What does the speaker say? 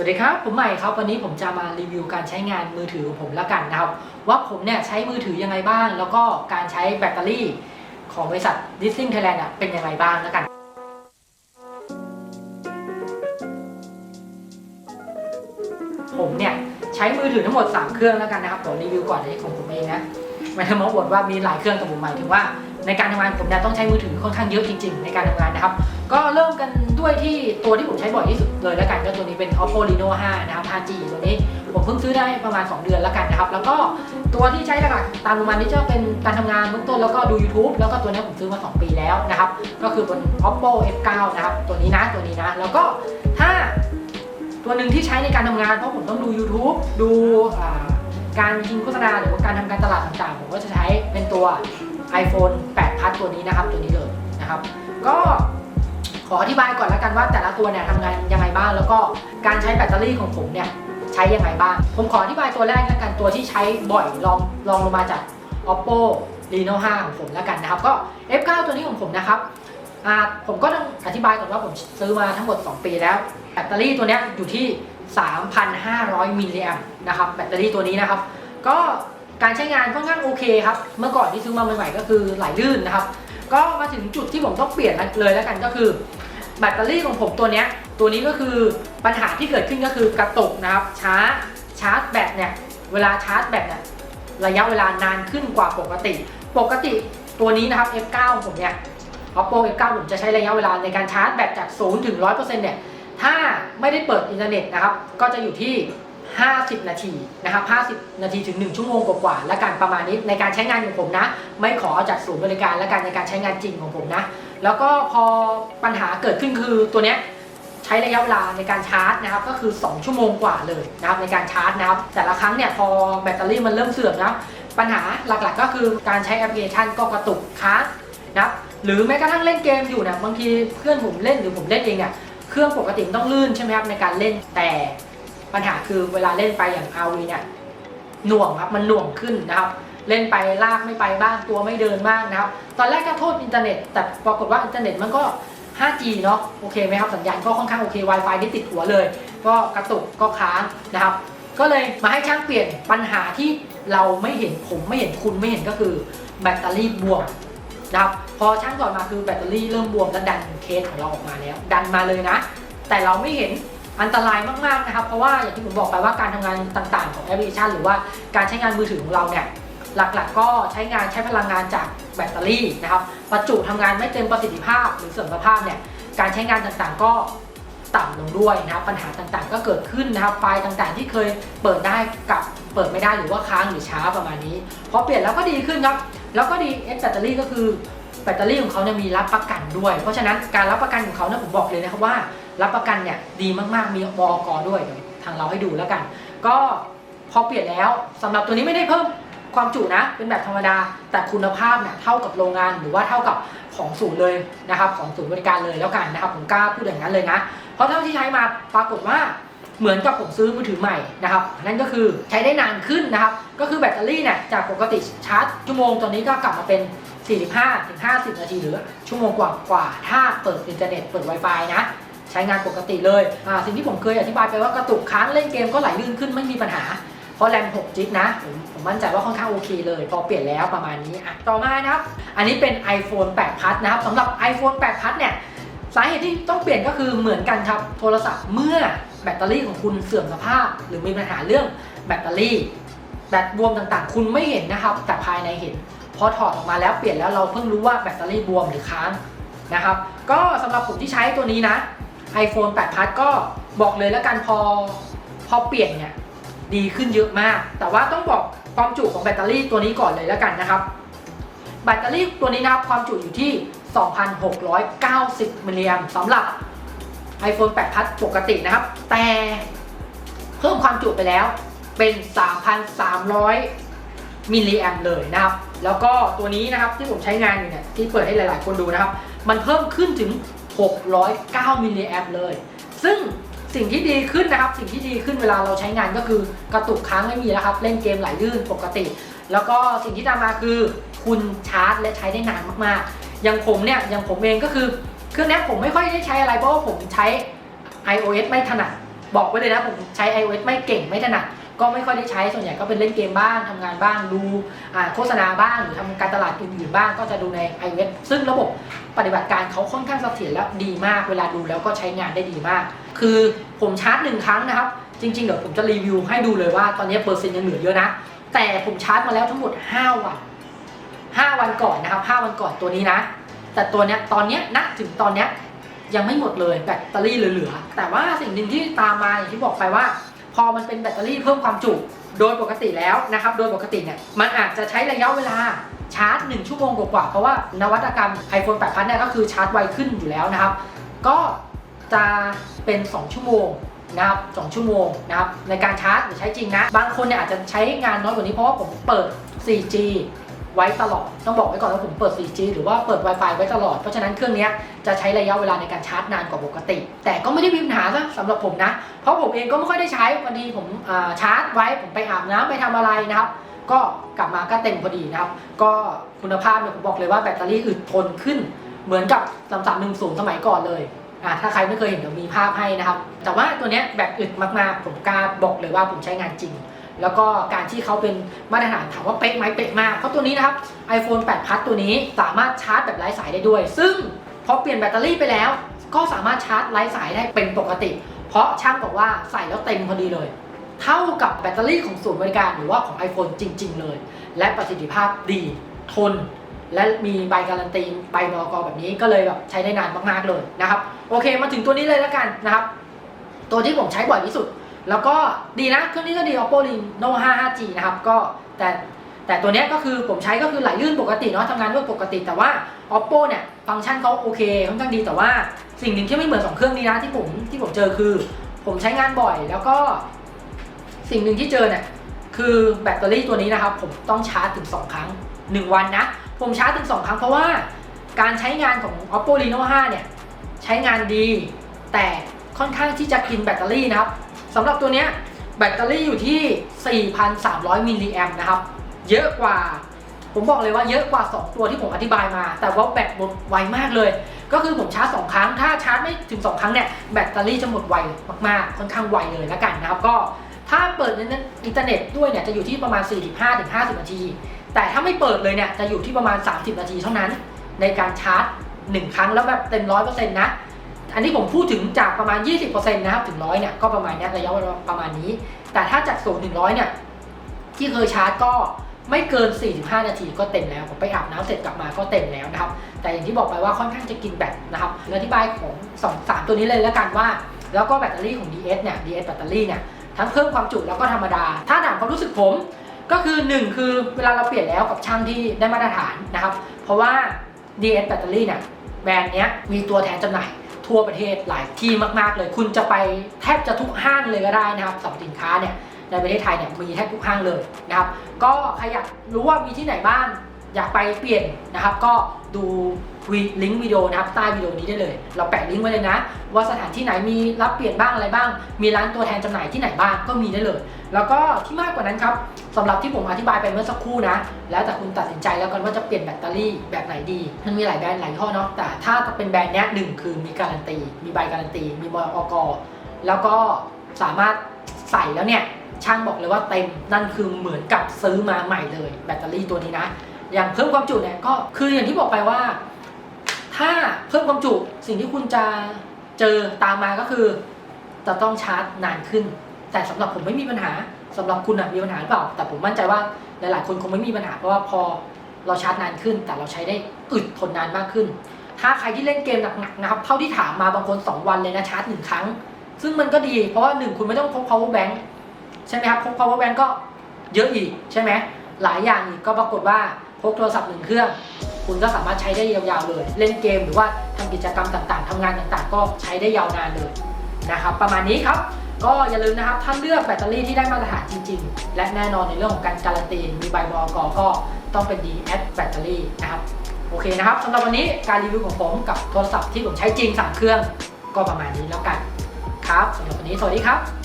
สวัสดีครับ ผมใหม่ครับ วันนี้ผมจะมารีวิวการใช้งานมือถือของผมแล้วกันนะครับ ว่าผมเนี่ยใช้มือถือยังไงบ้าง แล้วก็การใช้แบตเตอรี่ของบริษัท d i s t i n g Thailand เป็นยังไงบ้างแล้วกัน ผมเนี่ยใช้มือถือทั้งหมด 3 เครื่องแล้วกันนะครับขอรีวิวก่อนในของผมเองนะไม่ทำมาบทว่ามีหลายเครื่องแต่ผมหมายถึงว่าในการทำงานผมเนี่ยต้องใช้มือถือค่อนข้างเยอะจริง ๆ ในการทำงานนะครับ ก็เริ่มกัน ด้วยที่ตัวที่ผมใช้บ่อยที่สุดเลยแล้วกันก็ตัวนี้เป็น Oppo Reno 5 นะครับ 5G ตัวนี้ผมเพิ่งซื้อได้ประมาณ 2 เดือนแล้วกันนะครับ แล้วก็ตัวที่ใช้หลักๆตามลงมานี่จะเป็นการทำงานเบื้องต้นแล้วก็ดู YouTube แล้วก็ตัวนี้ผมซื้อมา 2 ปีแล้วนะครับ ก็คือเป็น Oppo F9 นะครับ ตัวนี้นะตัวนี้นะ แล้วก็ถ้าตัวหนึ่งที่ใช้ในการทำงานเพราะผมต้องดู YouTube ดูการยิงโฆษณาหรือว่าการทำการตลาดต่างๆ ผมก็จะใช้เป็นตัว iPhone 8 Plus ตัวนี้นะครับ ตัวนี้เลยนะครับ ก็ ขออธิบายก่อนแล้วกันว่าแต่ละตัวเนี่ยทำงานยังไงบ้าง แล้วก็การใช้แบตเตอรี่ของผมเนี่ยใช้ยังไงบ้าง ผมขออธิบายตัวแรกแล้วกันตัวที่ใช้บ่อยลองลองลงมาจาก Oppo Reno 5ของผมแล้วกันนะครับ ก็ F9 ตัวนี้ของผมนะครับผมก็ต้องอธิบายก่อนว่าผมซื้อมาทั้งหมด 2 ปีแล้ว แบตเตอรี่ตัวนี้อยู่ที่ 3,500 มิลลิแอมนะครับแบตเตอรี่ตัวนี้นะครับ ก็การใช้งานค่อนข้างโอเคครับ เมื่อก่อนที่ซื้อมาใหม่ๆก็คือไหลลื่นนะครับ ก็มาถึงจุดที่ผมต้องเปลี่ยนเลยแล้วกันก็คือ แบตเตอรี่ของผมตัวเนี้ยตัวนี้ก็คือปัญหาที่เกิดขึ้นก็คือกระตุกนะครับช้าชาร์จแบตเนี่ยเวลาชาร์จแบตเนี่ยระยะเวลานานขึ้นกว่าปกติ ปกติตัวนี้นะครับ F9 ผมเนี่ย Oppo F9 ผมจะใช้ระยะเวลาในการชาร์จแบตจาก 0 ถึง 100%เนี่ย ถ้าไม่ได้เปิดอินเทอร์เน็ตนะครับ ก็จะอยู่ที่ 50 นาทีนะครับ 50 นาทีถึง 1 ชั่วโมงกว่าๆและการประมาณนี้ในการใช้งานของผมนะ ไม่ขอจากศูนย์บริการและการในการใช้งานจริงของผมนะ แล้วก็พอปัญหาเกิดขึ้นคือตัวเนี้ยใช้ระยะเวลาในการชาร์จนะครับก็คือ 2 ชั่วโมงกว่าเลยนะครับในการชาร์จนะครับแต่ละครั้งเนี่ยพอแบตเตอรี่มันเริ่มเสื่อมนะปัญหาหลักๆ ก็คือการใช้แอปพลิเคชันก็กระตุกค้างนะครับหรือแม้กระทั่งเล่นเกมอยู่เนี่ยบางทีเพื่อนผมเล่นหรือผมเล่นเองเนี่ยเครื่องปกติมันต้องลื่นใช่ไหมครับในการเล่นแต่ปัญหาคือเวลาเล่นไปอย่าง RV เนี่ยหน่วงครับมันหน่วงขึ้นนะครับ เล่นไปลากไม่ไปบ้างตัวไม่เดินบ้างนะครับตอนแรกก็โทษอินเทอร์เน็ตแต่ปรากฏว่าอินเทอร์เน็ตมันก็ 5G เนาะโอเคไหมครับสัญญาณก็ค่อนข้างโอเค Wi-Fi นี่ติดหัวเลย ก็กระตุกก็ค้างนะครับ ก็เลยมาให้ช่างเปลี่ยนปัญหาที่เราไม่เห็นผมไม่เห็นคุณไม่เห็นก็คือแบตเตอรี่บวมนะครับพอช่างก่อนมาคือแบตเตอรี่เริ่มบวมแล้วดันเคสของเราออกมาแล้ว ดันมาเลยนะ แต่เราไม่เห็นอันตรายมากๆนะครับ เพราะว่าอย่างที่ผมบอกไปว่าการทำงานต่างๆ ของแอปพลิเคชัน หรือว่าการใช้งานมือถือของเราเนี่ย หลักๆ ก็ใช้งานใช้พลังงานจากแบตเตอรี่นะครับประจุทำงานไม่เต็มประสิทธิภาพหรือเสื่อมสภาพเนี่ยการใช้งานต่างๆก็ต่ำลงด้วยนะครับปัญหาต่างๆ ก็เกิดขึ้นนะครับไฟล์ต่างๆ ที่เคยเปิดได้กับเปิดไม่ได้หรือว่าค้างหรือช้าประมาณนี้พอเปลี่ยนแล้วก็ดีขึ้นครับแล้วก็ดีเอสแบตเตอรี่ก็คือแบตเตอรี่ของเขาเนี่ยมีรับประกันด้วย เพราะฉะนั้นการรับประกันของเขาเนี่ยผมบอกเลยนะครับว่า รับประกันเนี่ยดีมากๆมีบอกด้วยทางเราให้ดูแล้วกัน ก็พอเปลี่ยนแล้วสำหรับตัวนี้ไม่ได้เพิ่ม ความจุนะเป็นแบบธรรมดา แต่คุณภาพเนี่ยเท่ากับโรงงานหรือว่าเท่ากับของศูนย์เลยนะครับของศูนย์บริการเลยแล้วกันนะครับผมกล้าพูดอย่างนั้นเลยนะ เพราะเท่าที่ใช้มาปรากฏว่าเหมือนกับผมซื้อมือถือใหม่นะครับนั่นก็คือใช้ได้นานขึ้นนะครับ ก็คือแบตเตอรี่เนี่ยจากปกติชาร์จชั่วโมงตอนนี้ก็กลับมาเป็น 45ถึง50 นาทีหรือชั่วโมงกว่ากว่าถ้าเปิดอินเทอร์เน็ตเปิด Wi-Fi นะ ใช้งานปกติเลย สิ่งที่ผมเคยอธิบายไปว่ากระตุกค้างเล่นเกมก็ไหลลื่นขึ้นไม่มีปัญหา เพราะแรม6จิกนะผมผมมั่นใจว่าค่อนข้างโอเคเลย พอเปลี่ยนแล้วประมาณนี้อะต่อมานะครับ อันนี้เป็น iPhone 8 Plus นะครับสำหรับ iPhone 8 Plus เนี่ยสาเหตุที่ต้องเปลี่ยนก็คือเหมือนกันครับ โทรศัพท์เมื่อแบตเตอรี่ของคุณเสื่อมสภาพ หรือมีปัญหาเรื่องแบตเตอรี่ แบตบวมต่างๆ คุณไม่เห็นนะครับ แต่ภายในเห็น พอถอดออกมาแล้วเปลี่ยนแล้วเราเพิ่งรู้ว่าแบตเตอรี่บวมหรือค้างนะครับ ก็สำหรับผมที่ใช้ตัวนี้นะ iPhone 8 Plus ก็บอกเลยแล้วกันพอพอเปลี่ยนเนี่ย ดีขึ้นเยอะมาก แต่ว่าต้องบอกความจุของแบตเตอรี่ตัวนี้ก่อนเลยแล้วกันนะครับ แบตเตอรี่ตัวนี้นะครับความจุอยู่ที่ 2,690มิลลิแอมสำหรับ iPhone 8 Plus ปกตินะครับ แต่เพิ่มความจุไปแล้วเป็น 3,300 มิลลิแอมเลยนะครับ แล้วก็ตัวนี้นะครับที่ผมใช้งานอยู่เนี่ยที่เปิดให้หลาย ๆ คนดูนะครับ มันเพิ่มขึ้นถึง 609 มิลลิแอมเลย ซึ่ง สิ่งที่ดีขึ้นนะครับ สิ่งที่ดีขึ้นเวลาเราใช้งานก็คือกระตุกค้างไม่มีแล้วครับ เล่นเกมไหลลื่นปกติ แล้วก็สิ่งที่ตามมาคือคุณชาร์จและใช้ได้นานมากๆ อย่างผมเนี่ย อย่างผมเองก็คือเครื่องนี้ผมไม่ค่อยได้ใช้อะไรเพราะว่าผมใช้ iOS ไม่ถนัด บอกไว้เลยนะผมใช้ iOS ไม่เก่งไม่ถนัด ก็ไม่ค่อยได้ใช้ส่วนใหญ่ก็เป็นเล่นเกมบ้างทำงานบ้างดูโฆษณาบ้างหรือทำการตลาดอื่นๆบ้างก็จะดูใน iOS ซึ่งระบบปฏิบัติการเขาค่อนข้างเสถียรและดีมาก เวลาดูแล้วก็ใช้งานได้ดีมาก คือผมชาร์จหนึ่งครั้งนะครับ จริงๆ เดี๋ยวผมจะรีวิวให้ดูเลยว่าตอนนี้เปอร์เซ็นต์ยังเหลือเยอะนะ แต่ผมชาร์จมาแล้วทั้งหมด 5 วัน 5 วันก่อนนะครับ 5 วันก่อนตัวนี้นะ แต่ตัวเนี้ยตอนเนี้ยณถึงตอนเนี้ยยังไม่หมดเลยแบตเตอรี่เหลือๆแต่ว่าสิ่งหนึ่งที่ตามมาอย่างที่บอกไปว่า พอมันเป็นแบตเตอรี่เพิ่มความจุโดยปกติแล้วนะครับ โดยปกติเนี่ยมันอาจจะใช้ระยะเวลาชาร์จ 1 ชั่วโมงกว่าๆเพราะว่านวัตกรรม iPhone 8 Plus เนี่ยก็คือชาร์จไวขึ้นอยู่แล้วนะครับ ก็ จะเป็น 2 ชั่วโมงนะครับ2ชั่วโมงนะครับในการชาร์จหรือใช้จริงนะ บางคนเนี่ยอาจจะใช้งานน้อยกว่านี้เพราะว่าผมเปิด 4G ไว้ตลอด ต้องบอกไว้ก่อนว่าผมเปิด 4G หรือว่าเปิด Wi-Fi ไว้ตลอด เพราะฉะนั้นเครื่องนี้จะใช้ระยะเวลาในการชาร์จนานกว่าปกติ แต่ก็ไม่ได้มีปัญหาซะสำหรับผมนะ เพราะผมเองก็ไม่ค่อยได้ใช้วันดีผมชาร์จไว้ผมไปอาบน้ำไปทำอะไรนะครับก็กลับมาก็เต็มพอดีนะครับ ก็คุณภาพเนี่ยผมบอกเลยว่าแบตเตอรี่อึดทนขึ้น เหมือนกับ 3310 สมัยก่อนเลย อะถ้าใครไม่เคยเห็นเดี๋ยวมีภาพให้นะครับ แต่ว่าตัวเนี้ยแบตอึดมากๆ ผมกล้าบอกเลยว่าผมใช้งานจริง แล้วก็การที่เขาเป็นมาตรฐานถามว่าเป๊ะไหมเป๊ะมาก เพราะตัวนี้นะครับ iPhone 8 Plus ตัวนี้สามารถชาร์จแบบไร้สายได้ด้วย ซึ่งพอเปลี่ยนแบตเตอรี่ไปแล้ว ก็สามารถชาร์จไร้สายได้เป็นปกติ เพราะช่างบอกว่าใส่แล้วเต็มพอดีเลย เท่ากับแบตเตอรี่ของศูนย์บริการหรือว่าของ iPhone จริง ๆ เลย และประสิทธิภาพดีทน และมีใบการันตีใบมอกแบบนี้ก็เลยแบบใช้ได้นานมากๆเลยนะครับโอเคมาถึงตัวนี้เลยแล้วกันนะครับ ตัวที่ผมใช้บ่อยที่สุด แล้วก็ดีนะเครื่องนี้ก็ดี Oppo Reno 5 5G นะครับก็แต่แต่ตัวนี้ก็คือผมใช้ก็คือไหลลื่นปกติเนาะทำงานด้วยปกติแต่ว่า Oppo เนี่ยฟังก์ชันเขาโอเคค่อนข้างดีแต่ว่าสิ่งหนึ่งที่ไม่เหมือนสองเครื่องนี้นะที่ผมที่ผมเจอคือ ผมใช้งานบ่อยแล้วก็ สิ่งหนึ่งที่เจอเนี่ยคือแบตเตอรี่ตัวนี้นะครับผมต้องชาร์จถึง 2 ครั้ง 1 วันนะ ผมชาร์จถึง 2 ครั้งเพราะว่าการใช้งานของ Oppo Reno 5 เนี่ย ใช้งานดี แต่ค่อนข้างที่จะกินแบตเตอรี่นะครับสำหรับตัวเนี้ยแบตเตอรี่อยู่ที่ 4,300 มิลลิแอมนะครับ เยอะกว่า ผมบอกเลยว่าเยอะกว่า 2 ตัวที่ผมอธิบายมา แต่ว่าแบตหมดไวมากเลย ก็คือผมชาร์จ 2 ครั้ง ถ้าชาร์จไม่ถึง 2 ครั้งเนี่ยแบตเตอรี่จะหมดไวมากๆ ค่อนข้างไวเลยแล้วกันนะครับ ก็ถ้าเปิดอินเทอร์เน็ตด้วยเนี่ยจะอยู่ที่ประมาณ 45-50 นาที แต่ถ้าไม่เปิดเลยเนี่ยจะอยู่ที่ประมาณ 30 นาทีเท่านั้น ในการชาร์จ 1 ครั้งแล้วแบบเต็มร้อยเปอร์เซ็นต์นะ อันนี้ผมพูดถึงจากประมาณ 20%นะครับถึงร้อยเนี่ยก็ประมาณนี้ระยะเวลาประมาณนี้ แต่ถ้าจากศูนย์ถึงร้อยเนี่ยที่เคยชาร์จก็ไม่เกิน 45 นาทีก็เต็มแล้ว ผมไปอาบน้ำเสร็จกลับมาก็เต็มแล้วนะครับ แต่อย่างที่บอกไปว่าค่อนข้างจะกินแบตนะครับอธิบายของ2 3ตัวนี้เลยแล้วกันว่า แล้วก็แบตเตอรี่ของ DS เนี่ย DS แบตเตอรี่เนี่ย ทั้งเพิ่มความจุแล้วก็ธรรมดา ถ้าถามความรู้สึกผม ก็คือ 1 คือเวลาเราเปลี่ยนแล้วกับช่างที่ได้มาตรฐานนะครับ เพราะว่า DS แบตเตอรี่เนี่ยแบรนด์เนี้ยมีตัวแทนจำหน่ายทั่วประเทศหลายที่มาก ๆ เลย คุณจะไปแทบจะทุกห้างเลยก็ได้นะครับสำหรับสินค้าเนี่ยในประเทศไทยเนี่ยมีแทบทุกห้างเลยนะครับ ก็ใครอยากรู้ว่ามีที่ไหนบ้าง อยากไปเปลี่ยนนะครับ ก็ดูลิงก์วิดีโอนะครับใต้วิดีโอนี้ได้เลย เราแปะลิงก์ไว้เลยนะ ว่าสถานที่ไหนมีรับเปลี่ยนบ้างอะไรบ้าง มีร้านตัวแทนจำหน่ายที่ไหนบ้างก็มีได้เลย แล้วก็ที่มากกว่านั้นครับสำหรับที่ผมอธิบายไปเมื่อสักครู่นะ แล้วแต่คุณตัดสินใจแล้วกันว่าจะเปลี่ยนแบตเตอรี่แบบไหนดีมันมีหลายแบรนด์หลายยี่ห้อเนาะแต่ถ้าเป็นแบรนด์เนี้ยหนึ่งคือมีการันตีมีใบการันตี มีบออกแล้วก็สามารถใส่แล้วเนี่ยช่างบอกเลยว่าเต็มนั่นคือเหมือนกับซื้อมาใหม่เลย แบตเตอรี่ตัวนี้นะ อย่างเพิ่มความจุเนี่ยก็คืออย่างที่บอกไปว่า ถ้าเพิ่มความจุสิ่งที่คุณจะเจอตามมาก็คือ จะต้องชาร์จนานขึ้น แต่สำหรับผมไม่มีปัญหาสำหรับคุณอะมีปัญหาหรือเปล่า แต่ผมมั่นใจว่าหลาย ๆ คนคงไม่มีปัญหาเพราะว่าพอเราชาร์จนานขึ้น แต่เราใช้ได้อึดทนนานมากขึ้น ถ้าใครที่เล่นเกมหนัก ๆ นะครับ เท่าที่ถามมาบางคน 2 วันเลยนะชาร์จหนึ่งครั้ง ซึ่งมันก็ดี เพราะว่าหนึ่งคุณไม่ต้องพก power bank ใช่ไหมครับพก power bank ก็เยอะอีกใช่ไหมหลายอย่างอีกก็ปรากฏว่า พกโทรศัพท์หนึ่งเครื่อง คุณก็สามารถใช้ได้ยาวๆเลย เล่นเกมหรือว่าทำกิจกรรมต่างๆทำงานต่างๆ ก็ใช้ได้ยาวนานเลยนะครับ ประมาณนี้ครับก็อย่าลืมนะครับ ถ้าเลือกแบตเตอรี่ที่ได้มาตรฐานจริง ๆ และแน่นอนในเรื่องของการการันตีมีใบบอกก็ต้องเป็น D แอดแบตเตอรี่นะครับ โอเคนะครับสำหรับวันนี้การรีวิวของผมกับโทรศัพท์ที่ผมใช้จริง 3 เครื่อง ก็ประมาณนี้แล้วกันครับสำหรับวันนี้สวัสดีครับ